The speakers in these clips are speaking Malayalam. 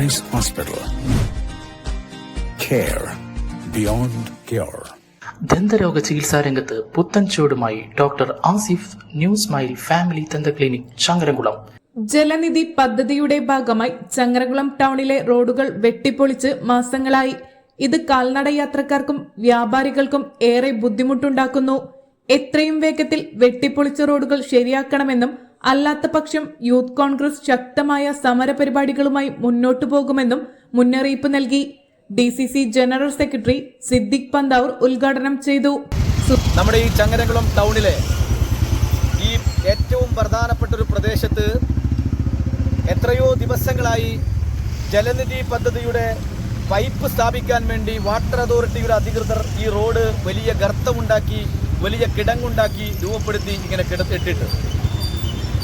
Price Hospital. Care beyond cure. ദന്തരോഗ ചികിത്സാ രംഗത്ത് പുത്തൻ ചുവടുമായി doctor Asif new smile family ദന്ത ക്ലിനിക് ചങ്ങരംകുളം ജലനിധി പദ്ധതിയുടെ ഭാഗമായി ചങ്ങരകുളം ടൗണിലെ റോഡുകൾ വെട്ടിപ്പൊളിച്ച് മാസങ്ങളായി ഇത് കാൽനട യാത്രക്കാർക്കും വ്യാപാരികൾക്കും ഏറെ ബുദ്ധിമുട്ടുണ്ടാക്കുന്നു എത്രയും വേഗത്തിൽ വെട്ടിപ്പൊളിച്ച റോഡുകൾ ശരിയാക്കണമെന്നും അല്ലാത്ത പക്ഷം യൂത്ത് കോൺഗ്രസ് ശക്തമായ സമരപരിപാടികളുമായി മുന്നോട്ടു പോകുമെന്നും മുന്നറിയിപ്പ് നൽകി. D C C general secretary Siddique Panthavoor ഉദ്ഘാടനം ചെയ്തു. നമ്മുടെ ഈ ചങ്ങരകുളം ടൗണിലെ ഈ ഏറ്റവും പ്രധാനപ്പെട്ട ഒരു പ്രദേശത്ത് എത്രയോ ദിവസങ്ങളായി ജലനിധി പദ്ധതിയുടെ പൈപ്പ് സ്ഥാപിക്കാൻ വേണ്ടി വാട്ടർ അതോറിറ്റിയുടെ അധികൃതർ ഈ റോഡ് വലിയ ഗർത്തമുണ്ടാക്കി വലിയ കിടങ്ങുണ്ടാക്കി രൂപപ്പെടുത്തി ഇങ്ങനെ കിടത്തിട്ടിട്ട്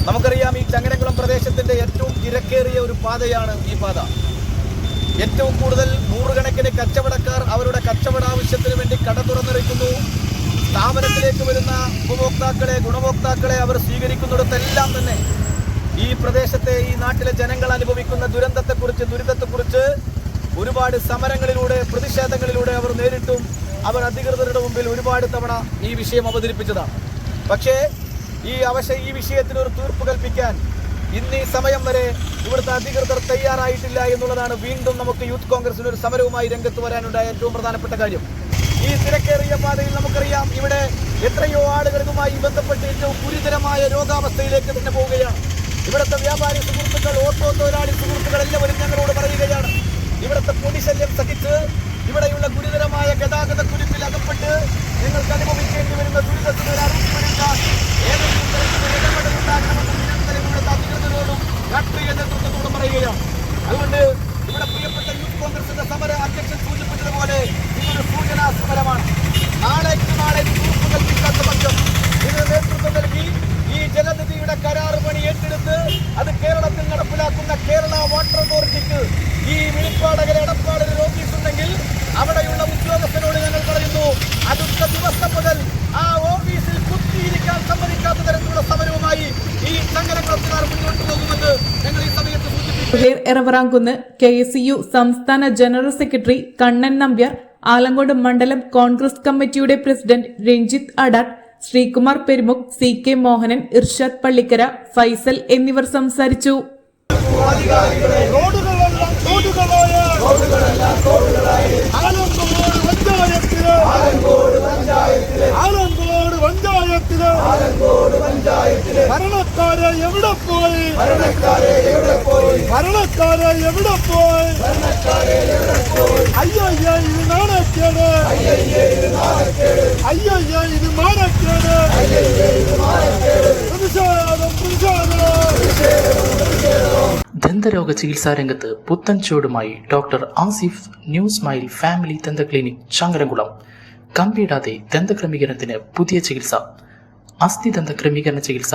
നമുക്കറിയാം ഈ ചങ്ങരകുളം പ്രദേശത്തിന്റെ ഏറ്റവും തിരക്കേറിയ ഒരു പാതയാണ് ഈ പാത. ഏറ്റവും കൂടുതൽ നൂറുകണക്കിന് കച്ചവടക്കാർ അവരുടെ കച്ചവട ആവശ്യത്തിന് വേണ്ടി കട തുറന്നിരിക്കുന്നു. സ്ഥാപനത്തിലേക്ക് വരുന്ന ഉപഭോക്താക്കളെ ഗുണഭോക്താക്കളെ അവർ സ്വീകരിക്കുന്നിടത്തെല്ലാം തന്നെ ഈ പ്രദേശത്തെ ഈ നാട്ടിലെ ജനങ്ങൾ അനുഭവിക്കുന്ന ദുരന്തത്തെക്കുറിച്ച് ദുരിതത്തെക്കുറിച്ച് ഒരുപാട് സമരങ്ങളിലൂടെ പ്രതിഷേധങ്ങളിലൂടെ അവർ നേരിട്ടും അവർ അധികൃതരുടെ മുമ്പിൽ ഒരുപാട് തവണ ഈ വിഷയം അവതരിപ്പിച്ചതാണ്. പക്ഷേ ഈ അവശ ഈ വിഷയത്തിന് ഒരു തീർപ്പ് കൽപ്പിക്കാൻ ഇന്ന് ഈ സമയം വരെ ഇവിടുത്തെ അധികൃതർ തയ്യാറായിട്ടില്ല എന്നുള്ളതാണ് വീണ്ടും നമുക്ക് യൂത്ത് കോൺഗ്രസിന് ഒരു സമരവുമായി രംഗത്ത് വരാനുണ്ടായ ഏറ്റവും പ്രധാനപ്പെട്ട കാര്യം. ഈ തിരക്കേറിയ പാതയിൽ നമുക്കറിയാം ഇവിടെ എത്രയോ ആളുകൾ ഇതുമായി ബന്ധപ്പെട്ട് ഏറ്റവും ഗുരുതരമായ രോഗാവസ്ഥയിലേക്ക് തന്നെ പോവുകയാണ്. ഇവിടുത്തെ വ്യാപാരി സുഹൃത്തുക്കൾ ഓട്ടോ തൊഴിലാളി സുഹൃത്തുക്കൾ എല്ലാവരും ഞങ്ങളോട് പറയുകയാണ് ഇവിടുത്തെ പൊടിശല്യം സഹിച്ച് ഇവിടെയുള്ള ഗുരുതരമായ ഗതാഗത പറയുകയാണ്. അതുകൊണ്ട് ഇവിടെ പ്രിയപ്പെട്ട യൂത്ത് കോൺഗ്രസിന്റെ സമര അധ്യക്ഷൻ സൂചിപ്പിച്ചതുപോലെ ഇതൊരു സൂചനാ സമരമാണ്. നാളേക്ക് നാളെ തീർപ്പ് കൽപ്പിക്കാത്ത പക്ഷം ഇതിന് നേതൃത്വം നൽകി ഈ ജലനിധിയുടെ കരാർ പണി ഏറ്റെടുത്ത് അത് കേരളത്തിൽ നടപ്പിലാക്കുന്ന കേരള വാട്ടർ അതോറിറ്റിക്ക് ഈ വിളിപ്പാടകര എടപ്പാടിൽ ഒരു ഓഫീസ് ഉണ്ടെങ്കിൽ അവിടെയുള്ള ഉദ്യോഗസ്ഥനോട് ഞങ്ങൾ പറയുന്നു അടുത്ത ദിവസം മുതൽ ആ ഓഫീസിൽ കുത്തിയിരിക്കാൻ സമ്മതിക്കാത്ത തരത്തിലുള്ള സമരവുമായി ഈ ചങ്ങരക്കുളത്തുകാർ മുന്നോട്ട് പോകുമെന്ന് ഞങ്ങൾ ഈ സമയത്ത് സൂചിപ്പിക്കുന്നു Suhair Eravarankunnu K S U സംസ്ഥാന ജനറൽ സെക്രട്ടറി കണ്ണൻ നമ്പ്യാർ ആലങ്കോട് മണ്ഡലം കോൺഗ്രസ് കമ്മിറ്റിയുടെ president Ranjith Adatt Sreekumar Perumukh C K Mohanan Irshad Pallikkara Faisal എന്നിവർ സംസാരിച്ചു. റോഡുകളെല്ലാം തോടുകളായ ആലങ്കോട് പഞ്ചായത്തിൽ ആലങ്കോട് പഞ്ചായത്തിൽ ഭരണക്കാരെ എവിടെ പോയി ഭരണക്കാരെ എവിടെ പോയി അയ്യോ ഇത് നാണക്കേട് അയ്യോ ഇത് മാനക്കേട് പ്രതിഷേധം പ്രതിഷേധം ദന്തരോഗ ചികിത്സാ രംഗത്ത് പുത്തൻ ചുവടുമായി doctor Asif new smile family ദന്ത ക്ലിനിക് ചങ്ങരംകുളം കമ്പിയിടാതെ ദന്തക്രമീകരണത്തിന് പുതിയ ചികിത്സ അസ്ഥി ദന്ത ക്രമീകരണ ചികിത്സ